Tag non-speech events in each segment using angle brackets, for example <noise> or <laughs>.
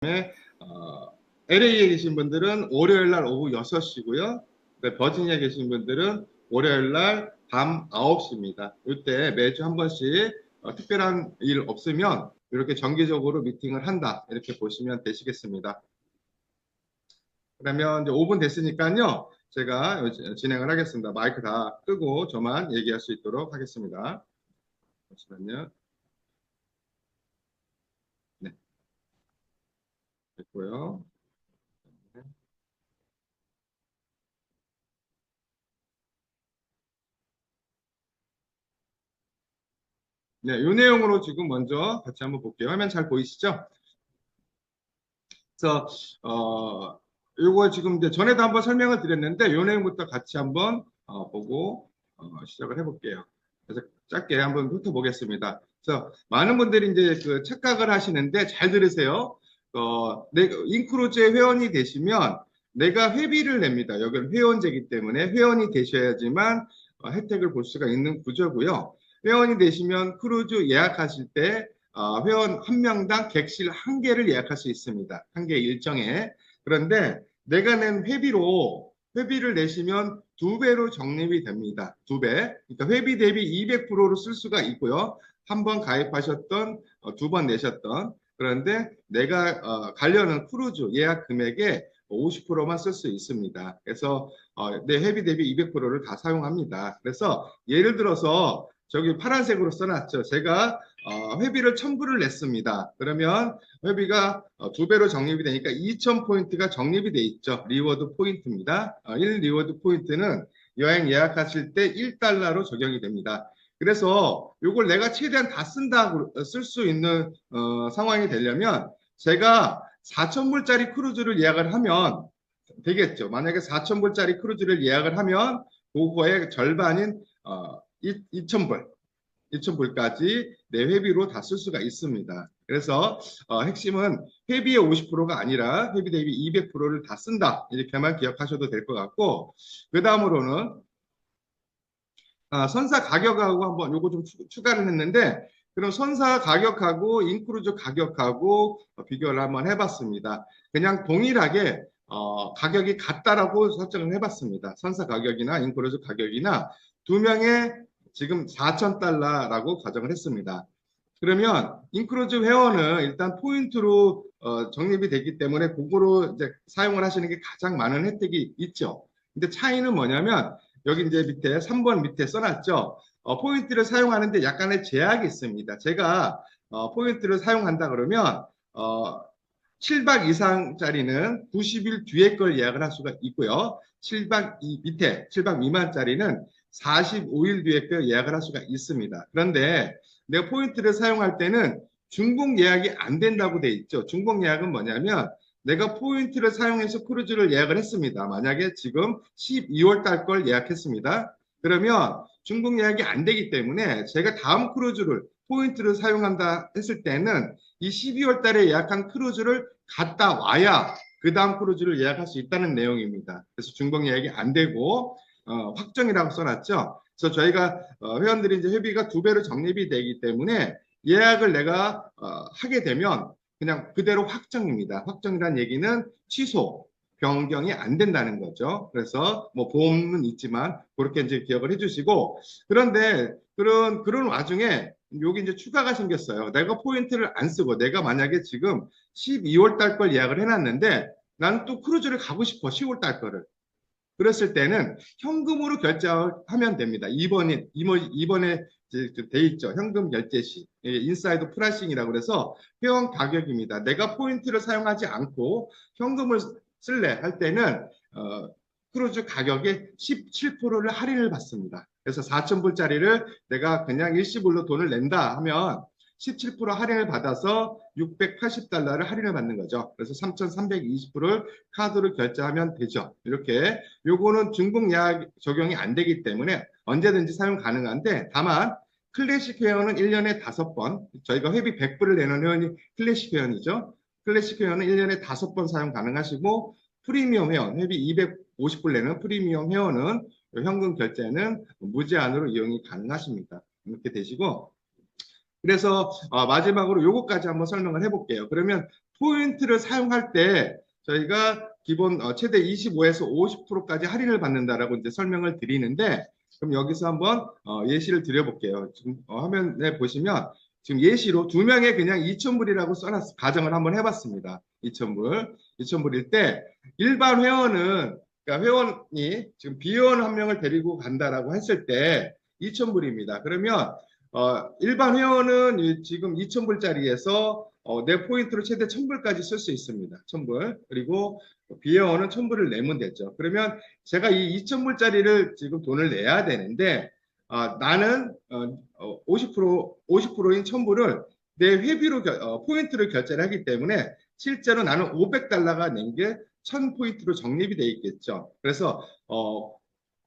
다음에 어, LA에 계신 분들은 월요일 날 오후 6시고요. 버지니아에 계신 분들은 월요일 날 밤 9시입니다. 이때 매주 한 번씩 어, 특별한 일 없으면 이렇게 정기적으로 미팅을 한다. 이렇게 보시면 되시겠습니다. 그러면 이제 5분 됐으니까요. 제가 진행을 하겠습니다. 마이크 다 끄고 저만 얘기할 수 있도록 하겠습니다. 잠시만요. 네. 됐고요. 네, 이 내용으로 지금 먼저 같이 한번 볼게요. 화면 잘 보이시죠? 그래서 어 요거 지금 이제 전에도 한번 설명을 드렸는데 이 내용부터 같이 한번 어, 보고 어, 시작을 해볼게요. 그래서 짧게 한번 훑어보겠습니다. 그래서 많은 분들이 이제 그 착각을 하시는데 잘 들으세요. 어, 내, 인크루즈의 회원이 되시면 내가 회비를 냅니다. 여기는 회원제이기 때문에 회원이 되셔야지만 어, 혜택을 볼 수가 있는 구조고요. 회원이 되시면 크루즈 예약하실 때 어, 회원 한 명당 객실 한 개를 예약할 수 있습니다. 한 개 일정에. 그런데 내가 낸 회비로 회비를 내시면 두 배로 적립이 됩니다. 두 배. 그러니까 회비 대비 200%로 쓸 수가 있고요. 한 번 가입하셨던 어, 두번 내셨던 그런데 내가 어, 가려는 크루즈 예약 금액의 50%만 쓸 수 있습니다. 그래서 어, 내 회비 대비 200%를 다 사용합니다. 그래서 예를 들어서 저기 파란색으로 써놨죠. 제가 어, 회비를 1000불을 냈습니다. 그러면 회비가 어, 두 배로 적립이 되니까 2000포인트가 적립이 돼 있죠. 리워드 포인트입니다. 어, 1 리워드 포인트는 여행 예약하실 때 1달러로 적용이 됩니다. 그래서 이걸 내가 최대한 다 쓴다 쓸 수 있는 어, 상황이 되려면 제가 4,000불짜리 크루즈를 예약을 하면 되겠죠. 만약에 4,000불짜리 크루즈를 예약을 하면 그거의 절반인 어, 2,000불, 2,000불까지 내 회비로 다 쓸 수가 있습니다. 그래서 어, 핵심은 회비의 50%가 아니라 회비 대비 200%를 다 쓴다. 이렇게만 기억하셔도 될 것 같고 그 다음으로는 아, 선사 가격하고 한번 요거 좀 추, 가를 했는데 그럼 선사 가격하고 인크루즈 가격하고 비교를 한번 해봤습니다. 그냥 동일하게 어, 가격이 같다라고 설정을 해봤습니다. 선사 가격이나 인크루즈 가격이나 두 명의 지금 4,000달러라고 가정을 했습니다. 그러면 인크루즈 회원은 일단 포인트로 어, 적립이 됐기 때문에 그거로 이제 사용을 하시는 게 가장 많은 혜택이 있죠. 근데 차이는 뭐냐면 여기 이제 밑에 3번 밑에 써놨죠. 어, 포인트를 사용하는데 약간의 제약이 있습니다. 제가 어, 포인트를 사용한다 그러면 어, 7박 이상짜리는 90일 뒤에 걸 예약을 할 수가 있고요. 7박 이 밑에 7박 미만짜리는 45일 뒤에 그 예약을 할 수가 있습니다. 그런데 내가 포인트를 사용할 때는 중복 예약이 안 된다고 돼 있죠. 중복 예약은 뭐냐면 내가 포인트를 사용해서 크루즈를 예약을 했습니다. 만약에 지금 12월 달 걸 예약했습니다. 그러면 중복 예약이 안 되기 때문에 제가 다음 크루즈를 포인트를 사용한다 했을 때는 이 12월 달에 예약한 크루즈를 갔다 와야 그 다음 크루즈를 예약할 수 있다는 내용입니다. 그래서 중복 예약이 안 되고 어, 확정이라고 써놨죠. 그래서 저희가 어, 회원들이 이제 회비가 두 배로 적립이 되기 때문에 예약을 내가 어, 하게 되면 그냥 그대로 확정입니다. 확정이란 얘기는 취소, 변경이 안 된다는 거죠. 그래서 뭐 보험은 있지만 그렇게 이제 기억을 해주시고 그런데 그런 그런 와중에 여기 이제 추가가 생겼어요. 내가 포인트를 안 쓰고 내가 만약에 지금 12월 달 걸 예약을 해놨는데 나는 또 크루즈를 가고 싶어 10월 달 거를 그랬을 때는 현금으로 결제하면 됩니다. 2번이, 2번에 돼 있죠. 현금 결제 시. 인사이드 프라싱이라고 그래서 회원 가격입니다. 내가 포인트를 사용하지 않고 현금을 쓸래 할 때는 어, 크루즈 가격의 17%를 할인을 받습니다. 그래서 4,000불짜리를 내가 그냥 일시불로 돈을 낸다 하면 17% 할인을 받아서 680달러를 할인을 받는 거죠. 그래서 3,320불을 카드로 결제하면 되죠. 이렇게 요거는 중복 예약 적용이 안 되기 때문에 언제든지 사용 가능한데 다만 클래식 회원은 1년에 5번 저희가 회비 100불을 내는 회원이 클래식 회원이죠. 클래식 회원은 1년에 5번 사용 가능하시고 프리미엄 회원 회비 250불 내는 프리미엄 회원은 현금 결제는 무제한으로 이용이 가능하십니다. 이렇게 되시고 그래서 어, 마지막으로 요거까지 한번 설명을 해볼게요. 그러면 포인트를 사용할 때 저희가 기본 어, 최대 25에서 50%까지 할인을 받는다라고 이제 설명을 드리는데 그럼 여기서 한번 어, 예시를 드려볼게요. 지금 어, 화면에 보시면 지금 예시로 두 명에 그냥 2,000불이라고 써놨 가정을 한번 해봤습니다. 2,000불, 2,000불일 때 일반 회원은 그러니까 회원이 지금 비회원 한 명을 데리고 간다라고 했을 때 2,000불입니다. 그러면 어, 일반 회원은 이- 지금 2,000불짜리에서 어, 내 포인트로 최대 1,000불까지 쓸 수 있습니다. 1,000불. 그리고 비회원은 1,000불을 내면 되죠. 그러면 제가 이 2,000불짜리를 지금 돈을 내야 되는데 아, 나는 어, 50% 50%인 1,000불을 내 회비로 결- 어, 포인트를 결제를 하기 때문에 실제로 나는 500달러가 낸 게 1000포인트로 적립이 돼 있겠죠. 그래서 어,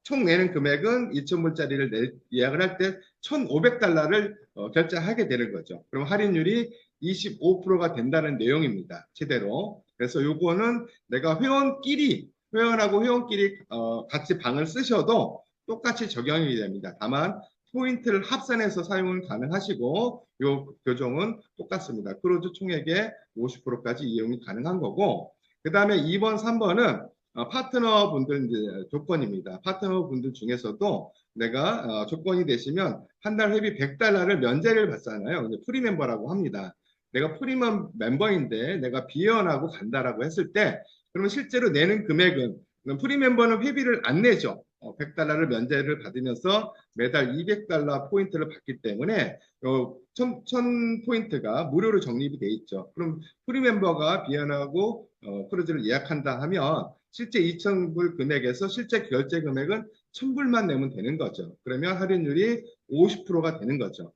총 내는 금액은 2,000불짜리를 예약을 할 때 1,500달러를 어, 결제하게 되는 거죠. 그럼 할인율이 25%가 된다는 내용입니다. 최대로. 그래서 요거는 내가 회원끼리 회원하고 회원끼리 어, 같이 방을 쓰셔도 똑같이 적용이 됩니다. 다만 포인트를 합산해서 사용은 가능하시고 요 교정은 똑같습니다. 크루즈 총액의 50%까지 이용이 가능한 거고 그 다음에 2번, 3번은 어, 파트너 분들 이제 조건입니다. 파트너 분들 중에서도 내가 어, 조건이 되시면 한 달 회비 100달러를 면제를 받잖아요. 이제 프리 멤버라고 합니다. 내가 프리멤 멤버인데 내가 비회원하고 간다라고 했을 때 그러면 실제로 내는 금액은 프리 멤버는 회비를 안 내죠. 어, 100달러를 면제를 받으면서 매달 200달러 포인트를 받기 때문에 어, 1000, 포인트가 무료로 적립이 돼 있죠. 그럼 프리 멤버가 비회원하고 어, 크루즈를 예약한다 하면 실제 2,000불 금액에서 실제 결제 금액은 1,000불만 내면 되는 거죠. 그러면 할인율이 50%가 되는 거죠.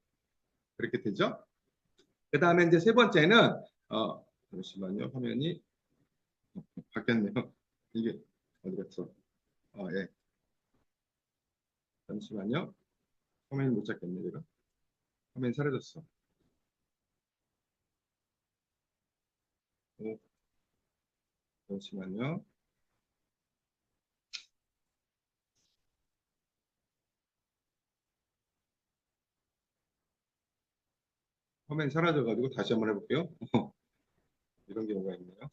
그렇게 되죠. 그 다음에 이제 세 번째는, 어, 잠시만요. 화면이 바뀌었네요. 이게 어디 갔어? 어, 예. 잠시만요. 화면이 못 잡겠네, 제가. 화면이 사라졌어. 오. 잠시만요. 화면이 사라져가지고 다시 한번 해볼게요. <laughs> 이런 경우가 있네요.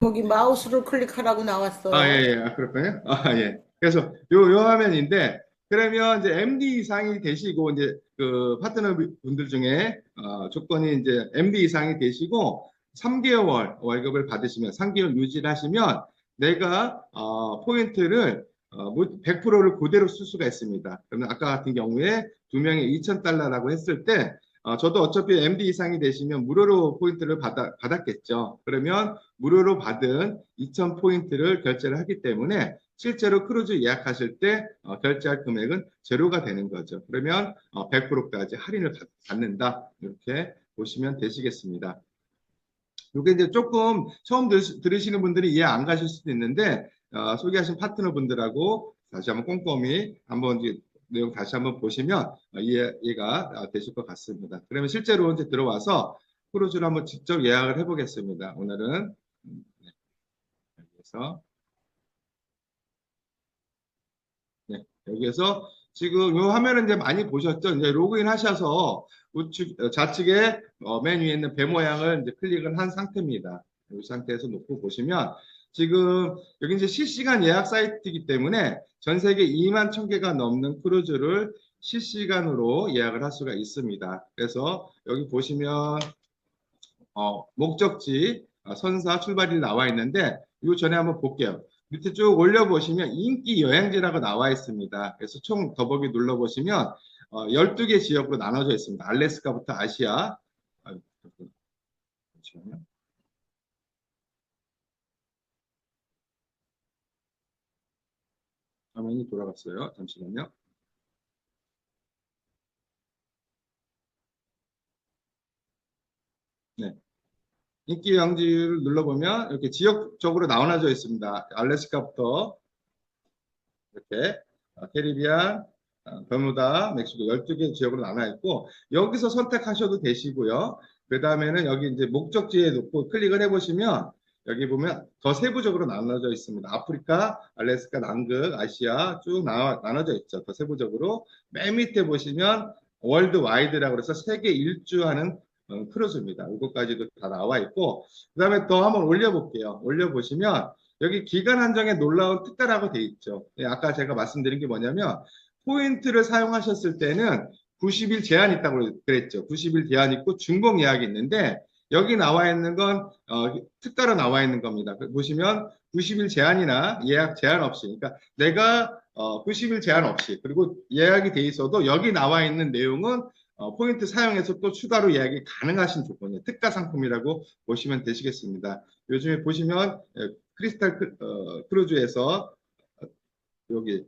거기 마우스로 클릭하라고 나왔어. 아, 예, 예. 아, 그렇군요. 아, 예. 그래서 요, 요 화면인데, 그러면 이제 MD 이상이 되시고, 이제 그 파트너 분들 중에, 어, 조건이 이제 MD 이상이 되시고, 3개월 월급을 받으시면, 3개월 유지를 하시면, 내가, 어, 포인트를, 어, 100%를 그대로 쓸 수가 있습니다. 그러면 아까 같은 경우에 두 명에 2,000달러라고 했을 때, 어, 저도 어차피 MD 이상이 되시면 무료로 포인트를 받아, 받았겠죠. 그러면 무료로 받은 2,000 포인트를 결제를 하기 때문에 실제로 크루즈 예약하실 때 어, 결제할 금액은 제로가 되는 거죠. 그러면 어, 100%까지 할인을 받, 받는다. 이렇게 보시면 되시겠습니다. 이게 이제 조금 처음 들, 들으시는 분들이 이해 안 가실 수도 있는데 어, 소개하신 파트너 분들하고 다시 한번 꼼꼼히 한번 내용 다시 한번 보시면 어, 이해, 이해가 되실 것 같습니다. 그러면 실제로 이제 들어와서 크루즈를 한번 직접 예약을 해보겠습니다. 오늘은 음, 네. 여기에서 네, 여기에서 지금 이 화면은 이제 많이 보셨죠? 이제 로그인 하셔서 우측 어, 좌측에 어, 맨 위에 있는 배 모양을 이제 클릭을 한 상태입니다. 이 상태에서 놓고 보시면 지금 여기 이제 실시간 예약 사이트이기 때문에 전 세계 2만 1000개가 넘는 크루즈를 실시간으로 예약을 할 수가 있습니다. 그래서 여기 보시면 어, 목적지 어, 선사 출발이 나와 있는데 이거 전에 한번 볼게요. 밑에 쭉 올려보시면 인기 여행지라고 나와 있습니다. 그래서 총 더보기 눌러보시면 어, 12개 지역으로 나눠져 있습니다. 알래스카부터 아시아 아유, 잠시만요. 화면이 돌아갔어요. 잠시만요. 네. 인기 여행지를 눌러보면 이렇게 지역적으로 나눠져 있습니다. 알래스카부터 이렇게 어, 캐리비안, 어, 버무다, 멕시코 12개 지역으로 나눠 있고 여기서 선택하셔도 되시고요. 그 다음에는 여기 이제 목적지에 놓고 클릭을 해보시면 여기 보면 더 세부적으로 나눠져 있습니다. 아프리카, 알래스카, 남극, 아시아 쭉 나, 나눠져 있죠. 더 세부적으로. 맨 밑에 보시면 월드 와이드라고 해서 세계 일주하는 어, 크루즈입니다. 이것까지도 다 나와 있고, 그 다음에 더 한번 올려볼게요. 올려보시면, 여기 기간 한정에 놀라운 특가라고 돼 있죠. 예, 아까 제가 말씀드린 게 뭐냐면, 포인트를 사용하셨을 때는 90일 제한 있다고 그랬죠. 90일 제한 있고 중복 예약이 있는데, 여기 나와 있는 건, 어, 특가로 나와 있는 겁니다. 그 보시면 90일 제한이나 예약 제한 없이, 그러니까 내가 어, 90일 제한 없이, 그리고 예약이 돼 있어도 여기 나와 있는 내용은 어, 포인트 사용해서 또 추가로 예약이 가능하신 조건이에요. 특가 상품이라고 보시면 되시겠습니다. 요즘에 보시면 예, 크리스탈 크, 어, 크루즈에서 어, 여기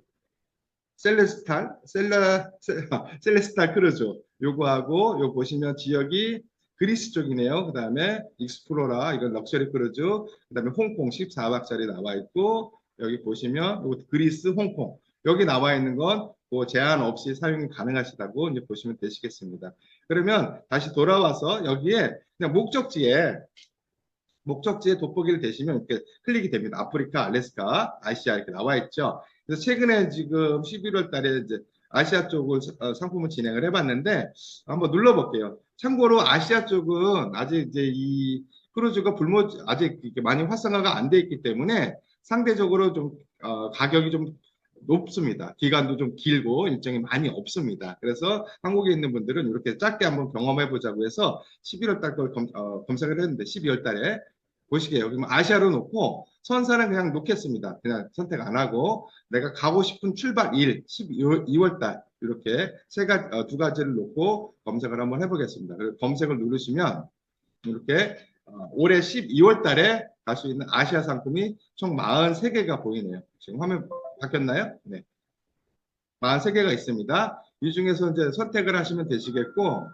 셀레스탈, 셀라, 셀- 셀레스탈 크루즈 요거하고 요 보시면 지역이 그리스 쪽이네요. 그 다음에 익스플로라 이건 럭셔리 크루즈 그 다음에 홍콩 14박짜리 나와 있고 여기 보시면 그리스, 홍콩 여기 나와 있는 건 뭐 제한 없이 사용이 가능하시다고 이제 보시면 되시겠습니다. 그러면 다시 돌아와서 여기에 그냥 목적지에 목적지에 돋보기를 대시면 이렇게 클릭이 됩니다. 아프리카, 알래스카, 아시아 이렇게 나와 있죠. 그래서 최근에 지금 11월 달에 이제 아시아 쪽을 어, 상품을 진행을 해봤는데 한번 눌러볼게요. 참고로 아시아 쪽은 아직 이제 이 크루즈가 불모 아직 이렇게 많이 활성화가 안 돼 있기 때문에 상대적으로 좀 어, 가격이 좀 높습니다. 기간도 좀 길고 일정이 많이 없습니다. 그래서 한국에 있는 분들은 이렇게 짧게 한번 경험해 보자고 해서 11월 달걸 어, 검색을 했는데 12월 달에 보시게요. 그러면 아시아로 놓고 선사는 그냥 놓겠습니다. 그냥 선택 안 하고 내가 가고 싶은 출발 일 12월 달 이렇게 세 가지 어, 두 가지를 놓고 검색을 한번 해보겠습니다. 그래서 검색을 누르시면 이렇게 어, 올해 12월 달에 갈 수 있는 아시아 상품이 총 43개가 보이네요. 지금 화면 바뀌었나요? 네. 43개가 있습니다. 이 중에서 이제 선택을 하시면 되시겠고,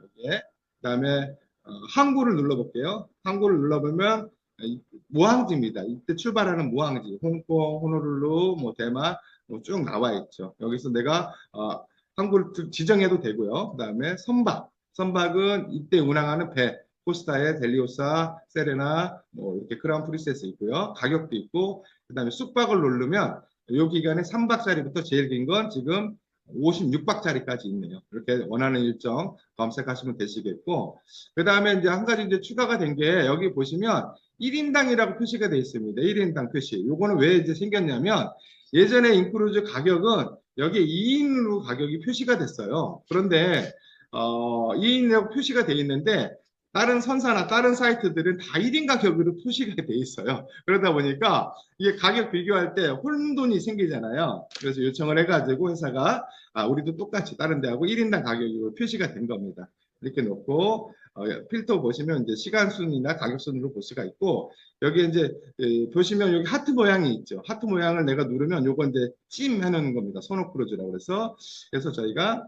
이렇게. 그 다음에, 어, 항구를 눌러볼게요. 항구를 눌러보면, 이- 무항지입니다. 이때 출발하는 무항지. 홍콩, 호노룰루, 뭐, 대만, 뭐 쭉 나와 있죠. 여기서 내가, 어, 항구를 지- 지정해도 되고요. 그 다음에 선박. 선박은 이때 운항하는 배. 코스타에 델리오사, 세레나, 뭐 이렇게 크라운 프리세스 있고요. 가격도 있고, 그 다음에 숙박을 누르면 이 기간에 3박짜리부터 제일 긴 건 지금 56박짜리까지 있네요. 이렇게 원하는 일정 검색하시면 되시겠고, 그 다음에 이제 한 가지 이제 추가가 된 게 여기 보시면 1인당이라고 표시가 되어 있습니다. 1인당 표시. 요거는 왜 이제 생겼냐면 예전에 인크루즈 가격은 여기에 2인으로 가격이 표시가 됐어요. 그런데 어, 2인이라고 표시가 되어 있는데 다른 선사나 다른 사이트들은 다 1인 가격으로 표시가 돼 있어요. 그러다 보니까 이게 가격 비교할 때 혼돈이 생기잖아요. 그래서 요청을 해가지고 회사가 아, 우리도 똑같이 다른 데하고 1인당 가격으로 표시가 된 겁니다. 이렇게 놓고 어, 필터 보시면 이제 시간 순이나 가격 순으로 볼 수가 있고 여기 이제 에, 보시면 여기 하트 모양이 있죠. 하트 모양을 내가 누르면 요건 이제 찜 해놓은 겁니다. 소노크루즈라고 그래서 그래서 저희가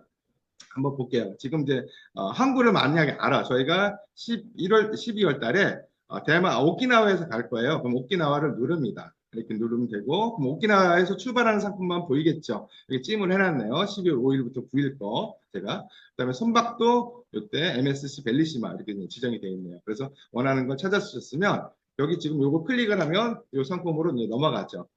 한번 볼게요. 지금 이제 어, 항구를 만약에 알아. 저희가 11월 12월 달에 어, 대만 아, 오키나와에서 갈 거예요. 그럼 오키나와를 누릅니다. 이렇게 누르면 되고 그럼 오키나와에서 출발하는 상품만 보이겠죠. 여기 찜을 해놨네요. 12월 5일부터 9일 거 제가 그 다음에 선박도 이때 MSC 벨리시마 이렇게 지정이 되어 있네요. 그래서 원하는 걸 찾아주셨으면 여기 지금 요거 클릭을 하면 이 상품으로 이제 넘어가죠.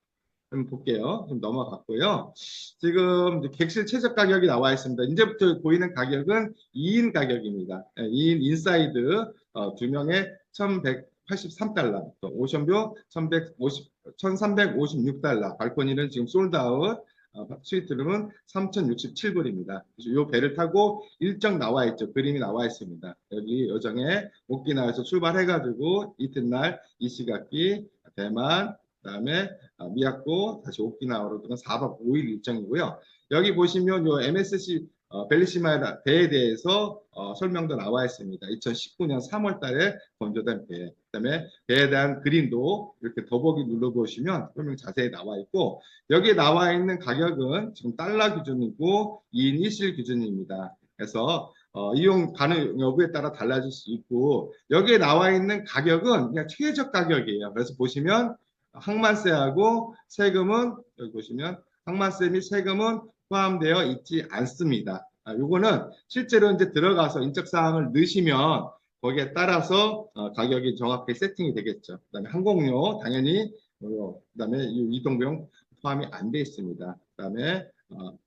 그럼 볼게요. 좀 넘어갔고요. 지금 객실 최저 가격이 나와 있습니다. 이제부터 보이는 가격은 2인 가격입니다. 예, 2인 인사이드 어, 두 명에 1,183달러, 또 오션뷰 1,150, 1,356달러, 발코니는 지금 솔드아웃, 어, 스위트룸은 3,067불입니다. 이 배를 타고 일정 나와 있죠. 그림이 나와 있습니다. 여기 여정에 오키나와에서 출발해가지고 이튿날 이시가키, 대만, 그 다음에 어, 미야코 다시 오키나와로 동안 4박 5일 일정이고요. 여기 보시면 요 MSC 어, 벨리시마 배에 대해서 어, 설명도 나와 있습니다. 2019년 3월 달에 건조된 배. 그다음에 배에 대한 그림도 이렇게 더보기 눌러보시면 설명 자세히 나와 있고 여기에 나와 있는 가격은 지금 달러 기준이고 2인 1실 기준입니다. 그래서 어, 이용 가능 여부에 따라 달라질 수 있고 여기에 나와 있는 가격은 그냥 최적 가격이에요. 그래서 보시면 항만세하고 세금은 여기 보시면 항만세 및 세금은 포함되어 있지 않습니다. 아, 요거는 실제로 이제 들어가서 인적 사항을 넣으시면 거기에 따라서 어, 가격이 정확하게 세팅이 되겠죠. 그다음에 항공료 당연히 어, 그다음에 이 이동 비용 포함이 안 돼 있습니다. 그다음에 어,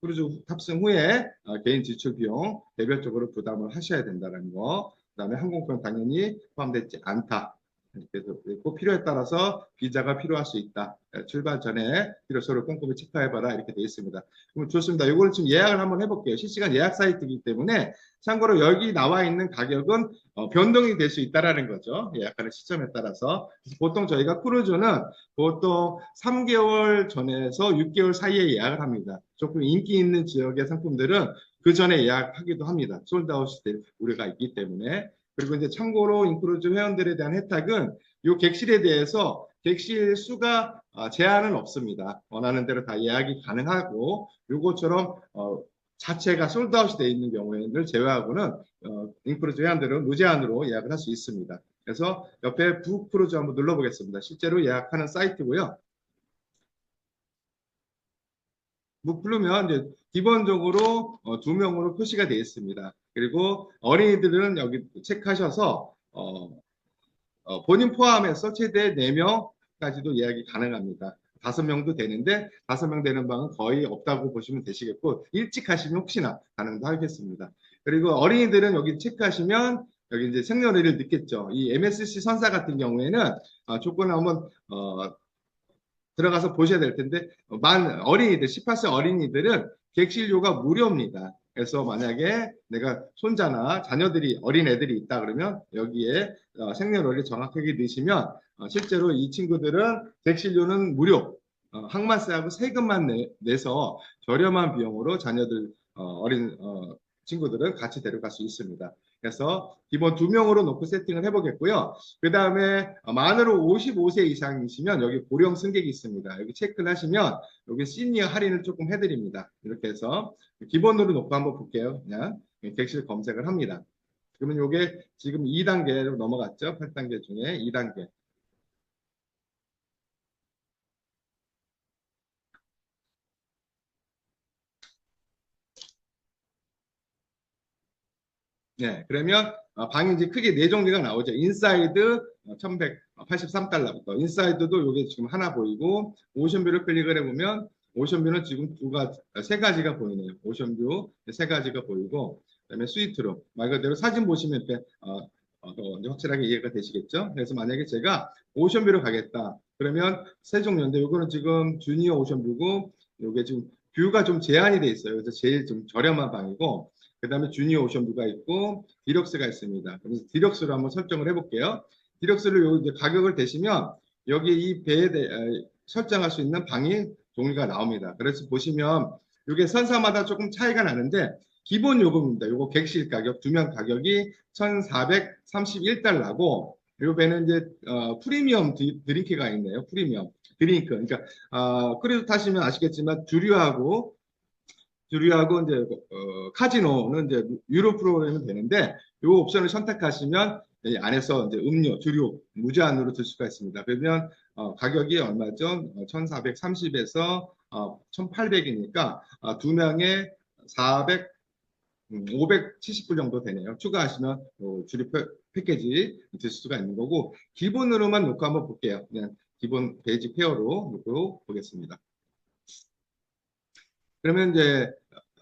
크루즈 탑승 후에 어, 개인 지출 비용 개별적으로 부담을 하셔야 된다는 거. 그다음에 항공권 당연히 포함되지 않다. 그래서 꼭 필요에 따라서 비자가 필요할 수 있다. 예, 출발 전에 필요서를 꼼꼼히 체크해봐라 이렇게 되어 있습니다. 그럼 좋습니다. 이거는 지금 예약을 한번 해볼게요. 실시간 예약 사이트이기 때문에 참고로 여기 나와 있는 가격은 어, 변동이 될 수 있다라는 거죠. 예약하는 시점에 따라서 보통 저희가 크루즈는 보통 3개월 전에서 6개월 사이에 예약을 합니다. 조금 인기 있는 지역의 상품들은 그 전에 예약하기도 합니다. 솔드아웃이 될 우려가 있기 때문에 그리고 이제 참고로 인크루즈 회원들에 대한 혜택은 이 객실에 대해서 객실 수가 아, 제한은 없습니다. 원하는 대로 다 예약이 가능하고 요것처럼 어, 자체가 솔드아웃이 되어 있는 경우에는 제외하고는 어, 인크루즈 회원들은 무제한으로 예약을 할 수 있습니다. 그래서 옆에 북크루즈 한번 눌러보겠습니다. 실제로 예약하는 사이트고요. 묶으면 이제 기본적으로 어, 두 명으로 표시가 되어 있습니다. 그리고 어린이들은 여기 체크하셔서 어, 어, 본인 포함해서 최대 4명까지도 예약이 가능합니다. 다섯 명도 되는데 다섯 명 되는 방은 거의 없다고 보시면 되시겠고 일찍 하시면 혹시나 가능도 하겠습니다. 그리고 어린이들은 여기 체크하시면 여기 이제 생년월일을 넣겠죠. 이 MSC 선사 같은 경우에는 어, 조건을 한번 어, 들어가서 보셔야 될 텐데 어, 만 어린이들 18세 어린이들은 객실료가 무료입니다. 그래서 만약에 내가 손자나 자녀들이 어린 애들이 있다 그러면 여기에 어, 생년월일 정확하게 넣으시면 어, 실제로 이 친구들은 객실료는 무료 어, 항마세하고 세금만 내, 내서 저렴한 비용으로 자녀들 어, 어린 어, 친구들은 같이 데려갈 수 있습니다. 그래서 기본 두 명으로 놓고 세팅을 해보겠고요. 그 다음에 만으로 55세 이상이시면 여기 고령 승객이 있습니다. 여기 체크를 하시면 여기 시니어 할인을 조금 해드립니다. 이렇게 해서 기본으로 놓고 한번 볼게요. 그냥 객실 검색을 합니다. 그러면 이게 지금 2단계로 넘어갔죠. 8단계 중에 2단계. 네, 그러면 어, 이제 크게 네 종류가 나오죠. 인사이드 1183달러부터 인사이드도 이게 지금 하나 보이고 오션뷰를 클릭을 해보면 오션뷰는 지금 두 가지, 아, 세 가지가 보이네요. 오션뷰 세 가지가 보이고 그다음에 스위트룸 말 그대로 사진 보시면 이렇게 어, 어, 확실하게 이해가 되시겠죠. 그래서 만약에 제가 오션뷰로 가겠다 그러면 세 종류인데 이거는 지금 주니어 오션뷰고 이게 지금 뷰가 좀 제한이 돼 있어요. 그래서 제일 좀 저렴한 방이고 그 다음에 주니어 오션뷰가 있고 디럭스가 있습니다. 그래서 디럭스로 한번 설정을 해볼게요. 디럭스를 요 이제 가격을 대시면 여기 이 배에 대, 에, 설정할 수 있는 방이 종류가 나옵니다. 그래서 보시면 이게 선사마다 조금 차이가 나는데 기본 요금입니다. 요거 객실 가격 두 명 가격이 1,431달러고 요 배는 이제 어, 프리미엄 디, 드링크가 있네요. 프리미엄 드링크. 그러니까 어, 크루즈 타시면 아시겠지만 주류하고 주류하고 이제 어, 카지노는 이제 유료 프로그램이 되는데 이 옵션을 선택하시면 이 안에서 이제 음료, 주류 무제한으로 들 수가 있습니다. 그러면 어, 가격이 얼마죠? 1,430에서 어, 1,800이니까 어, 두 명에 400, 음, 570불 정도 되네요. 추가하시면 어, 주류 패키지 들 수가 있는 거고 기본으로만 놓고 한번 볼게요. 그냥 기본 베이직 페어로 놓고 보겠습니다. 그러면 이제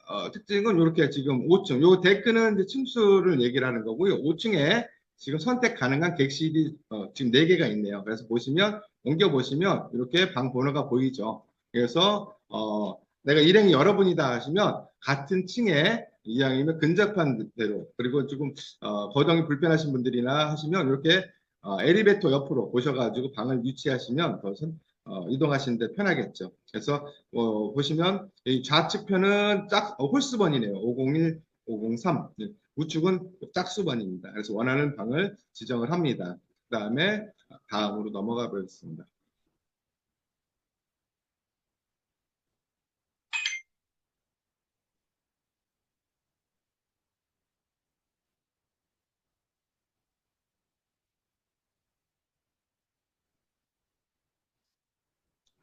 어, 특징은 이렇게 지금 5층, 요 데크는 이제 층수를 얘기를 하는 거고요. 5층에 지금 선택 가능한 객실이 어, 지금 4개가 있네요. 그래서 보시면 옮겨 보시면 이렇게 방 번호가 보이죠. 그래서 어, 내가 일행이 여러분이다 하시면 같은 층에 이왕이면 근접한 대로 그리고 조금 어, 거동이 불편하신 분들이나 하시면 이렇게 어, 엘리베이터 옆으로 오셔가지고 방을 유치하시면 더 선, 어, 이동하시는데 편하겠죠. 그래서 어, 보시면 이 좌측 편은 짝 어, 홀수번이네요. 501, 503. 네. 우측은 짝수번입니다. 그래서 원하는 방을 지정을 합니다. 그 다음에 다음으로 넘어가 보겠습니다.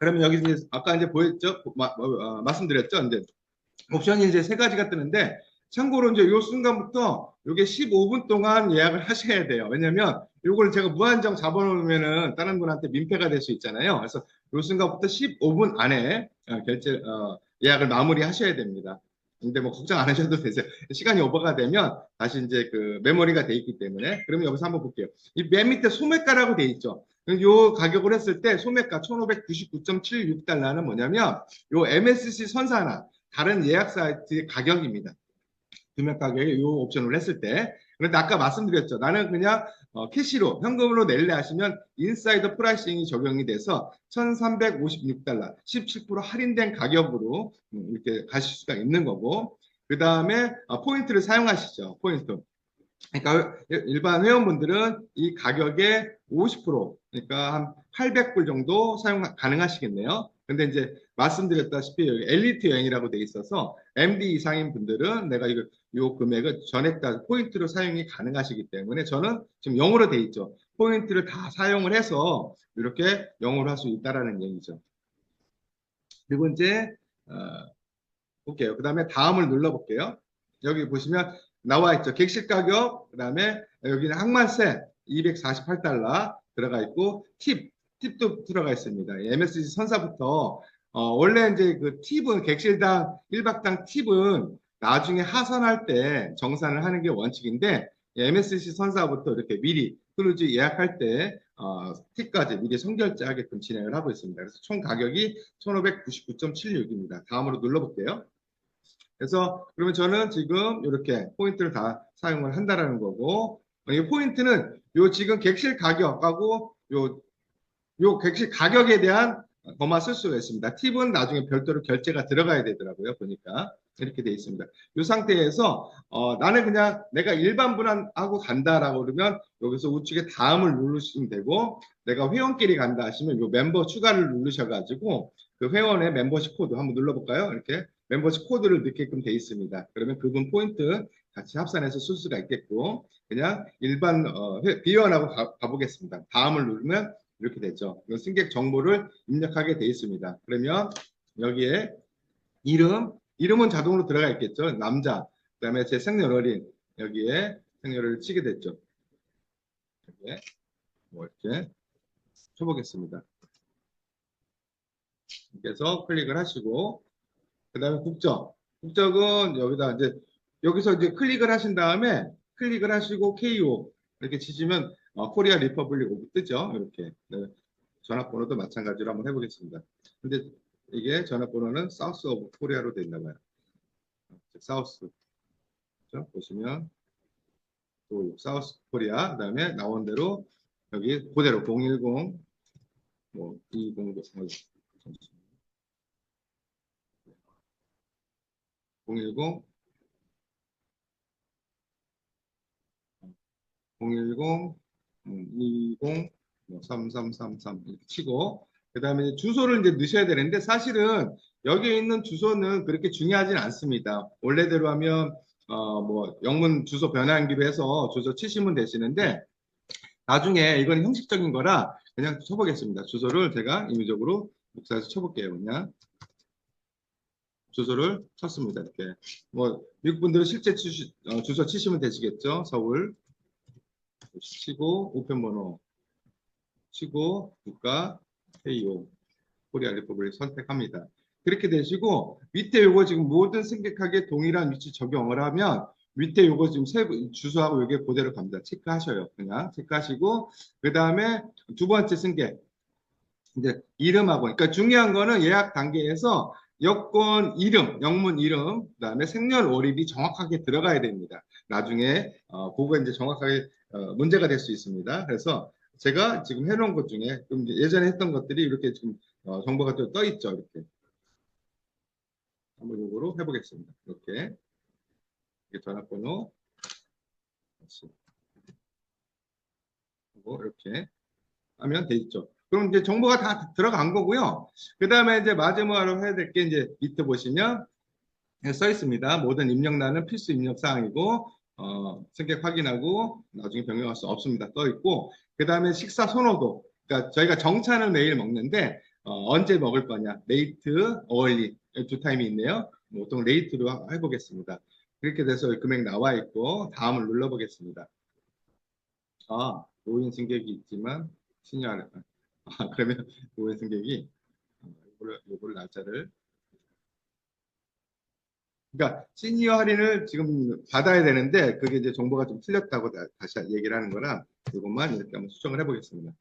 그러면 여기 이제 아까 이제 보였죠? 마- 어, 어, 말씀드렸죠? 이제 옵션이 이제 세 가지가 뜨는데 참고로 이제 요 순간부터 요게 15분 동안 예약을 하셔야 돼요. 왜냐면 요걸 제가 무한정 잡아놓으면은 다른 분한테 민폐가 될 수 있잖아요. 그래서 요 순간부터 15분 안에 어, 결제, 어, 예약을 마무리 하셔야 됩니다. 근데 뭐 걱정 안 하셔도 되세요. 시간이 오버가 되면 다시 이제 그 메모리가 돼 있기 때문에 그러면 여기서 한번 볼게요. 이 맨 밑에 소매가라고 돼 있죠. 요 가격을 했을 때 소매가 1599.76달러는 뭐냐면 요 MSC 선사나 다른 예약 사이트의 가격입니다. 구매 가격에 요 옵션을 했을 때. 그런데 아까 말씀드렸죠. 나는 그냥 어, 캐시로 현금으로 낼래 하시면 인사이더 프라이싱이 적용이 돼서 1356달러 17% 할인된 가격으로 음, 이렇게 가실 수가 있는 거고 그 다음에 포인트를 사용하시죠. 포인트. 그러니까 일반 회원분들은 이 가격의 50% 그러니까 한 800불 정도 사용 가능하시겠네요. 근데 이제 말씀드렸다시피 여기 엘리트 여행이라고 돼 있어서 MD 이상인 분들은 내가 이거 요 금액을 전액 다 포인트로 사용이 가능하시기 때문에 저는 지금 0으로 돼 있죠. 포인트를 다 사용을 해서 이렇게 0으로 할 수 있다라는 얘기죠. 그리고 이제 어, 볼게요. 그 다음에 다음을 눌러볼게요. 여기 보시면 나와 있죠. 객실 가격, 그 다음에 여기는 항만세 248달러 들어가 있고 팁, 팁도 들어가 있습니다. MSG 선사부터 어, 원래 이제 그 팁은 객실당 1박당 팁은 나중에 하선할 때 정산을 하는 게 원칙인데 MSC 선사부터 이렇게 미리 크루즈 예약할 때 어, 팁까지 미리 선결제하게끔 진행을 하고 있습니다. 그래서 총 가격이 1599.76입니다. 다음으로 눌러볼게요. 그래서 그러면 저는 지금 이렇게 포인트를 다 사용을 한다라는 거고 이 포인트는 요 지금 객실 가격하고 요, 요 객실 가격에 대한 것만 쓸 수가 있습니다. 팁은 나중에 별도로 결제가 들어가야 되더라고요. 보니까 이렇게 돼 있습니다. 이 상태에서 어, 나는 그냥 내가 일반 분한하고 간다라고 그러면 여기서 우측에 다음을 누르시면 되고 내가 회원끼리 간다 하시면 이 멤버 추가를 누르셔가지고 그 회원의 멤버십 코드 한번 눌러볼까요? 이렇게 멤버십 코드를 넣게끔 돼 있습니다. 그러면 그분 포인트 같이 합산해서 쓸 수가 있겠고 그냥 일반 어, 가, 가보겠습니다. 다음을 누르면 이렇게 되죠. 이 승객 정보를 입력하게 돼 있습니다. 그러면 여기에 이름, 이름은 자동으로 들어가 있겠죠. 남자, 그 다음에 제 생년월일 여기에 생년월일 치게 됐죠. 이렇게 뭐 이렇게 쳐보겠습니다. 그래서 클릭을 하시고 그 다음에 국적. 국적은 여기다 이제 여기서 이제 클릭을 하신 다음에 클릭을 하시고 KO 이렇게 치시면 어, 코리아 리퍼블릭 오브 뜨죠. 이렇게. 네. 전화번호도 마찬가지로 한번 해보겠습니다. 근데 이게 전화번호는 사우스 오브 코리아로 되어 있나 봐요. 사우스. 그죠? 보시면 또 사우스 코리아 그다음에 나온 대로 여기 그대로 010 뭐 20, 어, 010 010 20뭐3333 이렇게 치고 그 다음에 주소를 이제 넣으셔야 되는데 사실은 여기에 있는 주소는 그렇게 중요하진 않습니다. 원래대로 하면 어 뭐 영문 주소 변환기로 해서 주소 치시면 되시는데 나중에 이건 형식적인 거라 그냥 쳐보겠습니다. 주소를 제가 임의적으로 목사에서 쳐볼게요. 그냥 주소를 쳤습니다. 이렇게 뭐 미국 분들은 실제 어, 주소 치시면 되시겠죠. 서울 치고 우편 번호 치고 국가 KO 코리아 리퍼블릭 선택합니다. 그렇게 되시고 밑에 요거 지금 모든 승객에게 동일한 위치 적용을 하면 밑에 요거 지금 세 분- 주소하고 요게 그대로 갑니다. 체크하셔요. 그냥 체크하시고 그 다음에 두 번째 승객 이제 이름하고 그러니까 중요한 거는 예약 단계에서 여권 이름, 영문 이름, 그다음에 생년월일이 정확하게 들어가야 됩니다. 나중에 어, 그거 이제 정확하게 어, 문제가 될 수 있습니다. 그래서 제가 지금 해놓은 것 중에 좀 예전에 했던 것들이 이렇게 지금 어, 정보가 또 떠 있죠. 이렇게 한번 요거로 해보겠습니다. 이렇게 이렇게 전화번호 하고 이렇게 하면 돼 있죠. 그럼 이제 정보가 다 들어간 거고요. 그 다음에 이제 마지막으로 해야 될 게 이제 밑에 보시면 써 있습니다. 모든 입력란은 필수 입력 사항이고 어, 승객 확인하고 나중에 변경할 수 없습니다. 떠 있고 그 다음에 식사 선호도. 그러니까 저희가 정찬을 매일 먹는데 어, 언제 먹을 거냐? 레이트, 어얼리 두 타임이 있네요. 보통 레이트로 해보겠습니다. 이렇게 돼서 금액 나와 있고 다음을 눌러보겠습니다. 아, 노인 승객이 있지만 시니어 할- 아, 그러면 노인 승객이 어, 이거를 이걸 날짜를 그러니까 시니어 할인을 지금 받아야 되는데 그게 이제 정보가 좀 틀렸다고 다, 시 얘기를 하는 거라 이것만 이렇게 한번 수정을 해보겠습니다.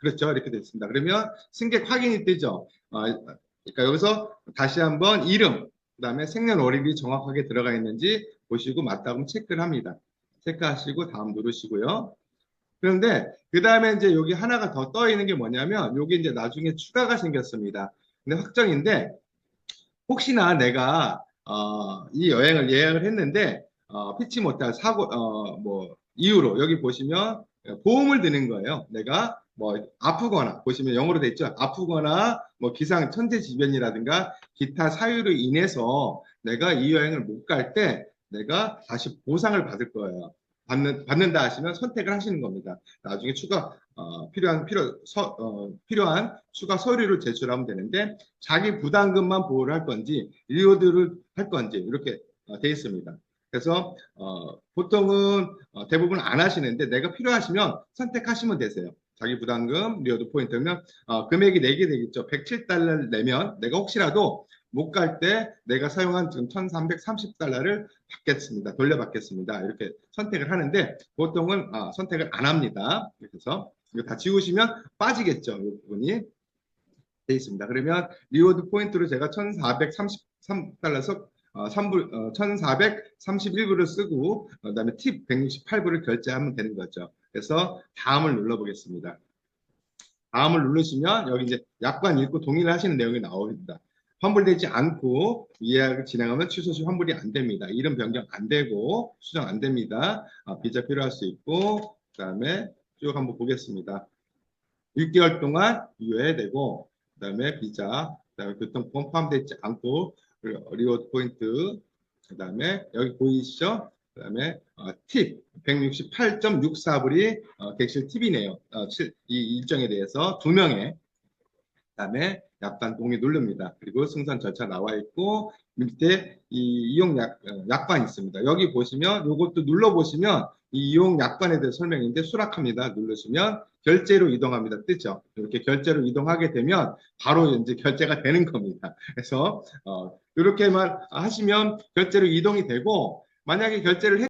그렇죠. 이렇게 됐습니다. 그러면 승객 확인이 되죠. 아, 그러니까 여기서 다시 한번 이름, 그 다음에 생년월일이 정확하게 들어가 있는지 보시고 맞다고 체크를 합니다. 체크하시고 다음 누르시고요. 그런데 그 다음에 이제 여기 하나가 더 떠 있는 게 뭐냐면 여기 이제 나중에 추가가 생겼습니다. 근데 확정인데 혹시나 내가 어, 이 여행을 예약을 했는데 어, 피치 못할 사고 어, 뭐 이유로 여기 보시면 보험을 드는 거예요. 내가 뭐 아프거나 보시면 영어로 돼 있죠. 아프거나 뭐 기상 천재지변이라든가 기타 사유로 인해서 내가 이 여행을 못 갈 때 내가 다시 보상을 받을 거예요. 받는, 받는다 하시면 선택을 하시는 겁니다. 나중에 추가 어, 필요한 필요 서, 어, 필요한 추가 서류를 제출하면 되는데 자기 부담금만 보호를 할 건지 리워드를 할 건지 이렇게 어, 돼 있습니다. 그래서 어, 보통은 어, 대부분 안 하시는데 내가 필요하시면 선택하시면 되세요. 자기 부담금 리워드 포인트면 어, 금액이 내게 되겠죠. 107달러를 내면 내가 혹시라도 못 갈 때 내가 사용한 지금 1330달러를 받겠습니다. 돌려받겠습니다. 이렇게 선택을 하는데 보통은 아, 선택을 안 합니다. 그래서 이거 다 지우시면 빠지겠죠. 이 부분이 돼 있습니다. 그러면 리워드 포인트로 제가 1433달러 어, 3불, 어, 1431불을 쓰고 어, 그다음에 팁 168불을 결제하면 되는 거죠. 그래서 다음을 눌러보겠습니다. 다음을 누르시면 여기 이제 약관 읽고 동의를 하시는 내용이 나옵니다. 환불되지 않고 예약을 진행하면 취소 시 환불이 안 됩니다. 이름 변경 안 되고 수정 안 됩니다. 아, 비자 필요할 수 있고 그다음에 쭉 한번 보겠습니다. 6개월 동안 유예되고 그다음에 비자, 그다음에 교통보험 포함되지 않고 리워드 포인트, 그다음에 여기 보이시죠? 그다음에 어, 팁 168.64불이 어, 객실 팁이네요. 어, 칠- 이 일정에 대해서 두 명의 그 다음에 약관 동의 누릅니다. 그리고 승선 절차 나와 있고 밑에 이 이용 약, 어, 약관 있습니다. 여기 보시면 이것도 눌러 보시면 이 이용 약관에 대해 설명인데 수락합니다. 누르시면 결제로 이동합니다. 뜨죠? 이렇게 결제로 이동하게 되면 바로 이제 결제가 되는 겁니다. 그래서 어, 이렇게만 하시면 결제로 이동이 되고 만약에 결제를 했